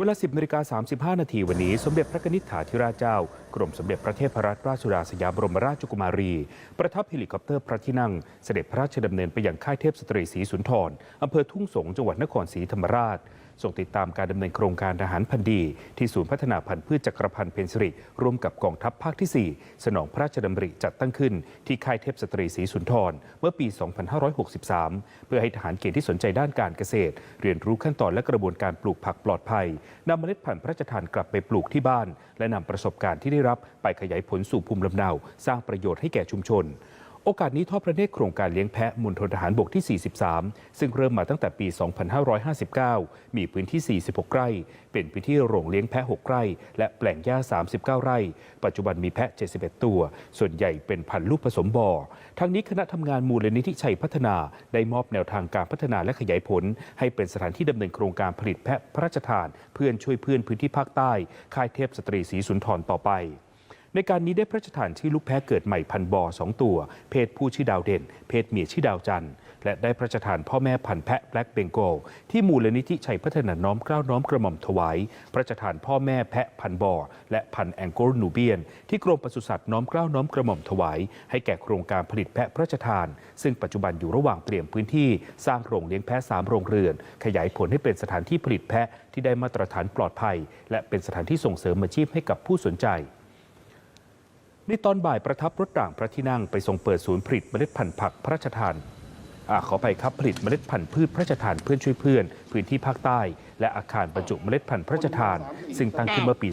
เวลา 10นาฬิกา35 นาทีวันนี้ สมเด็จพระนิษฐาธิราชเจ้า กรมสมเด็จพระเทพรัตนราชสุดาสยามบรมราชกุมารี ประทับเฮลิคอปเตอร์พระที่นั่ง เสด็จพระราชดำเนินไปยังค่ายเทพสตรีศรีสุนทรอำเภอทุ่งสงจังหวัดนครศรีธรรมราช ส่งติดตามการดำเนินโครงการทหารพันธุ์ดีที่ศูนย์พัฒนาพันธุ์พืชจักรพันธ์เพนสิริร่วมกับกองทัพภาคที่ 4 สนองพระราชดำริจัดตั้งขึ้นที่ค่ายเทพสตรีศรีสุนทร เมื่อปี 2563 เพื่อให้ทหารเกณฑ์ที่สนใจด้านการเกษตร เรียนรู้ขั้นตอนและกระบวนการปลูกผักปลอดภัยนำเมล็ดพันธุ์พระราชทานกลับไปปลูกที่บ้าน และนำประสบการณ์ที่ได้รับไปขยายผลสู่ภูมิลำเนา สร้างประโยชน์ให้แก่ชุมชน โอกาสนี้ทอดพระเนตรโครงการเลี้ยงแพะมณฑลทหารบกที่ 43 ซึ่งเริ่มมาตั้งแต่ปี 2559 มีพื้นที่ 46 ไร่ เป็นพื้นที่โรงเลี้ยงแพะ 6 ไร่ และแปลงหญ้า 39 ไร่ ปัจจุบันมีแพะ 71 ตัว ส่วนใหญ่เป็นพันธุ์ลูกผสมบ่อ ทั้งนี้คณะทำงานมูลนิธิชัยพัฒนา ได้มอบแนวทางการพัฒนาและขยายผล ให้เป็นสถานที่ดำเนินโครงการผลิตแพะพระราชทาน เพื่อนช่วยเพื่อนพื้นที่ภาคใต้ ค่ายเทพสตรีศรีสุนทรต่อไป ในการนี้ได้พระราชทานชื่อลูกแพะเกิดใหม่พันบอสองตัว เพศผู้ชื่อดาวเด่น เพศเมียชื่อดาวจันทร์และได้พระราชทานพ่อแม่พันแพะแบล็กเบงโกลที่มูลนิธิชัยพัฒนาน้อมเกล้าน้อมกระหม่อมถวาย พระราชทานพ่อแม่แพะพันบอ และพันแองโกลนูเบียน ที่กรมปศุสัตว์น้อมเกล้าน้อมกระหม่อมถวาย ให้แก่โครงการผลิตแพะพระราชทาน ซึ่งปัจจุบันอยู่ระหว่างเตรียมพื้นที่สร้างโรงเลี้ยงแพะสามโรงเรือน ขยายผลให้เป็นสถานที่ผลิตแพะที่ได้มาตรฐานปลอดภัย และเป็นสถานที่ส่งเสริมอาชีพให้กับผู้สนใจ ในตอนบ่ายประทับรถต่างพระที่นั่งไปทรงเปิดศูนย์ผลิตเมล็ดพันธุ์ผักพระราชทาน อขอไปครับผลิตเมล็ดพันธุ์พืชพระราชทานเพื่อนช่วยเพื่อน พื้นที่ภาคใต้ และอาคารบรรจุเมล็ดพันธุ์พระราชทาน ซึ่งตั้งขึ้นเมื่อปี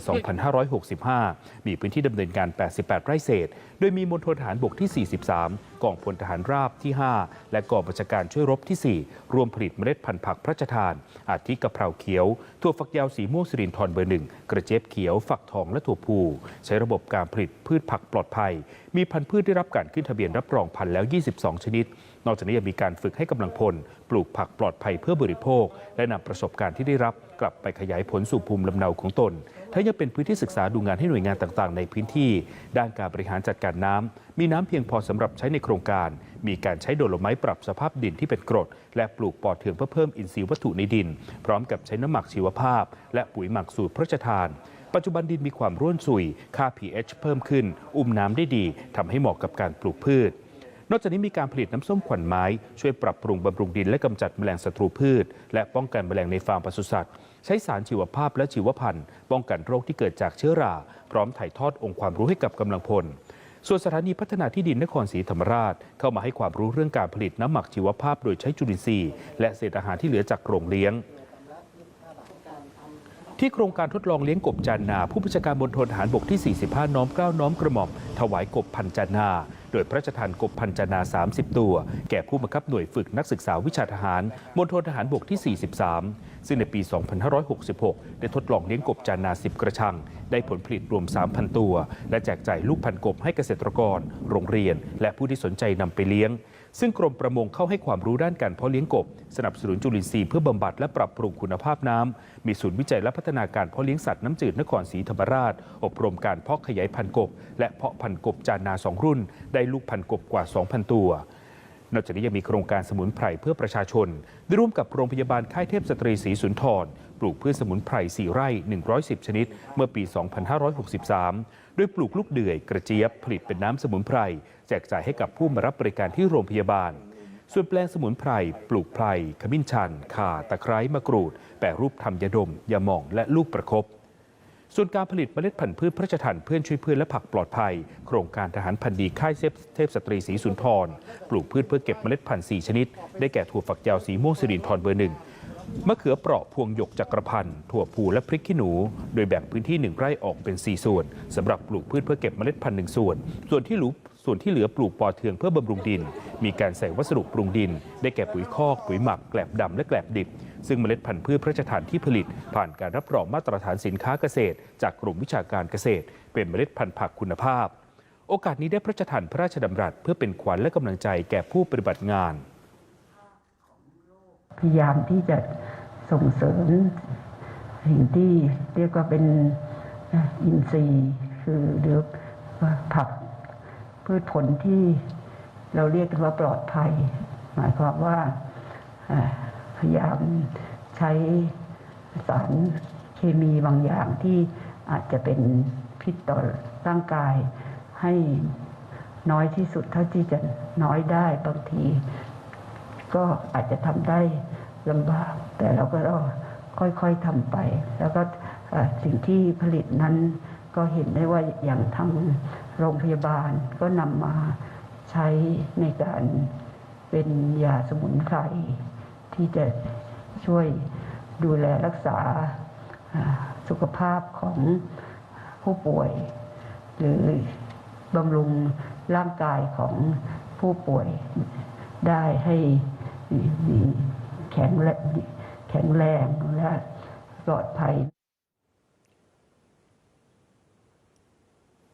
2565 มีพื้นที่ดำเนินการ 88 ไร่เศษ โดยมีมณฑลทหารบกที่ 43 กองพลทหารราบที่ 5 และกองบัญชาการช่วยรบที่ 4 รวมผลิตเมล็ดพันธุ์ผักพระราชทาน อาทิกะเพราเขียวถั่วฝักยาวสีม่วงสิรินทรเบอร์หนึ่งกระเจี๊ยบเขียวฝักทองและถั่วพูใช้ระบบการผลิตพืชผักปลอดภัย มีพันธุ์พืชได้รับการขึ้นทะเบียนรับรองพันธุ์แล้ว 22 ชนิด นอกจากนี้ยังมีการฝึกให้กำลังพล ปลูกผักปลอดภัยเพื่อบริโภค และนำประสบการณ์ที่ได้รับกลับไปขยายผลสู่ภูมิลำเนาของตนทั้งยังเป็นพื้นที่ศึกษาดูงานให้หน่วยงานต่างๆ ในพื้นที่ ด้านการบริหารจัดการน้ำมีน้ำเพียงพอสำหรับใช้ในโครงการ มีการใช้โดลไม้ปรับสภาพดินที่เป็นกรด และปลูกปอดเทืองเพื่อเพิ่มอินทรีย์วัตถุในดิน พร้อมกับใช้น้ำหมักชีวภาพ และปุ๋ยหมักสูตรพระราชทานปัจจุบันดินมีความร่วนซุย ค่า pH เพิ่มขึ้น อุ้มน้ำได้ดีทำให้เหมาะกับการปลูกพืช นอกจากนี้มีการผลิตน้ำส้มขวัญไม้ ช่วยปรับปรุงบำรุงดินและกำจัดแมลงศัตรูพืช และป้องกันแมลงในฟาร์มปศุสัตว์ ใช้สารชีวภาพและชีวพันธุ์ ป้องกันโรคที่เกิดจากเชื้อรา พร้อมถ่ายทอดองค์ความรู้ให้กับกำลังพลส่วนสถานีพัฒนาที่ดินนครศรีธรรมราช เข้ามาให้ความรู้เรื่องการผลิตน้ำหมักชีวภาพโดยใช้จุลินทรีย์ และเศษอาหารที่เหลือจากโรงเลี้ยง ที่โครงการทดลองเลี้ยงกบจันนา ผู้บัญชาการมณฑลทหารบกที่ 45 น้อมเกล้าน้อมกระหม่อมถวายกบพันจันนา โดยพระราชทานกบพันจนนา 30 ตัว แก่ผู้บังคับหน่วยฝึกนักศึกษาวิชาทหารมณฑลทหารบกที่ 43 ซึ่งในปี 2566 ได้ทดลองเลี้ยงกบจันา 10 กระชัง ได้ผลผลิตรวม 3,000 ตัว และแจกจ่ายลูกพันกบให้เกษตรกร โรงเรียน และผู้ที่สนใจนำไปเลี้ยง ซึ่งกรมประมงเข้าให้ความรู้ด้านการเพาะเลี้ยงกบ สนับสนุนจุลินทรีย์เพื่อบำบัดและปรับปรุงคุณภาพน้ำมีศูนย์วิจัยและพัฒนาการเพาะเลี้ยงสัตว์น้ำจืดนครศรีธรรมราช อบรมการเพาะขยายพันกบ และเพาะพันกบจานาสองรุ่น ได้ลูกพันกบกว่า 2,000 ตัว นอกจากนี้ยังมีโครงการสมุนไพรเพื่อประชาชนได้ร่วมกับโรงพยาบาลค่ายเทพสตรีศรีสุนทรปลูกพืชสมุนไพร 4 ไร่ 110 ชนิด เมื่อปี 2563 โดยปลูกลูกเดือยกระเจี๊ยบผลิตเป็นน้ำสมุนไพร แจกจ่ายให้กับผู้มารับบริการที่โรงพยาบาล ส่วนแปลงสมุนไพร ปลูกไพรขมิ้นชัน ข่า ตะไคร้มะกรูด แปรรูปทำยาดมยาหม่องและลูกประคบ ส่วนการผลิตเมล็ดพันธุ์พืชพระราชทานเพื่อนช่วยเพื่อนและผักปลอดภัย โครงการทหารพันธุ์ดีค่ายเทพสตรีศรีสุนทร ปลูกพืชเพื่อเก็บเมล็ดพันธุ์ 4 ชนิด ได้แก่ถั่วฝักยาวสีม่วงสิรินทรเบอร์หนึ่งมะเขือเปราะพวงหยกจักรพันธ์ถั่วพูและพริกขี้หนู โดยแบ่งพื้นที่หนึ่งไร่ออกเป็น 4 ส่วนสำหรับปลูกพืชเพื่อเก็บเมล็ดพันธุ์หนึ่งส่วน ส่วนที่หลือส่วนที่เหลือปลูกปอเทืองเพื่อบำรุงดิน มีการใส่วัสดุปรุงดิน ได้แก่ปุ๋ยคอกปุ๋ยหมักแกลบดำและแกลบดิบ ซึ่งเมล็ดพันธุ์พืชพระราชทานที่ผลิต ผ่านการรับรองมาตรฐานสินค้าเกษตร จากกรมวิชาการเกษตร เป็นเมล็ดพันธุ์ผักคุณภาพ โอกาสนี้ได้พระราชทานพระราชดำรัสเพื่อเป็นขวัญและกำลังใจแก่ผู้ปฏิบัติงาน พยายามที่จะส่งเสริมสิ่งที่เรียกว่าเป็นอินทรีย์คือหรือว่าผักพืชผลที่เราเรียกกันว่าปลอดภัย หมายความว่า ยายามใช้สารเคมีบางอย่างที่อาจจะเป็นพิษต่อร่างกายให้น้อยที่สุดเท่าที่จะน้อยได้บางที ก็อาจจะทำได้ลำบาก แต่เราก็ต้องค่อยๆทำไป แล้วก็สิ่งที่ผลิตนั้นก็เห็นได้ว่าอย่างทางโรงพยาบาลก็นำมาใช้ในการเป็นยาสมุนไพร ที่จะช่วยดูแลรักษาสุขภาพของผู้ป่วย หรือบำรุงร่างกายของผู้ป่วยได้ให้แข็งแรงและปลอดภัย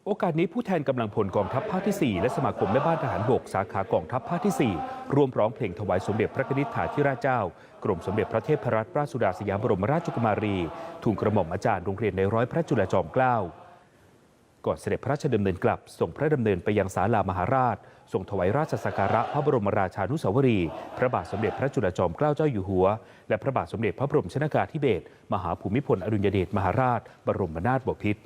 โอกาสนี้ผู้แทนกำลังพลกองทัพภาคที่ 4 และสมาคมแม่บ้านทหารบกสาขากองทัพภาคที่ 4 ร่วมร้องเพลงถวายสมเด็จพระนิธิถาธิราชเจ้า กรมสมเด็จพระเทพรัตนราชสุดาสยามบรมราชกุมารี ทูลกระหม่อมอาจารย์โรงเรียนในร้อยพระจุลจอมเกล้าก่อนเสด็จพระราชดำเนินกลับส่งพระดำเนินไปยังศาลามหาราชส่งถวายราชสักการะพระบรมราชานุสาวรี พระบาทสมเด็จพระจุลจอมเกล้าเจ้าอยู่หัว และพระบาทสมเด็จพระบรมชนากาธิเบศรมหาภูมิพลอดุลยเดชมหาราช บรมนาถบพิตร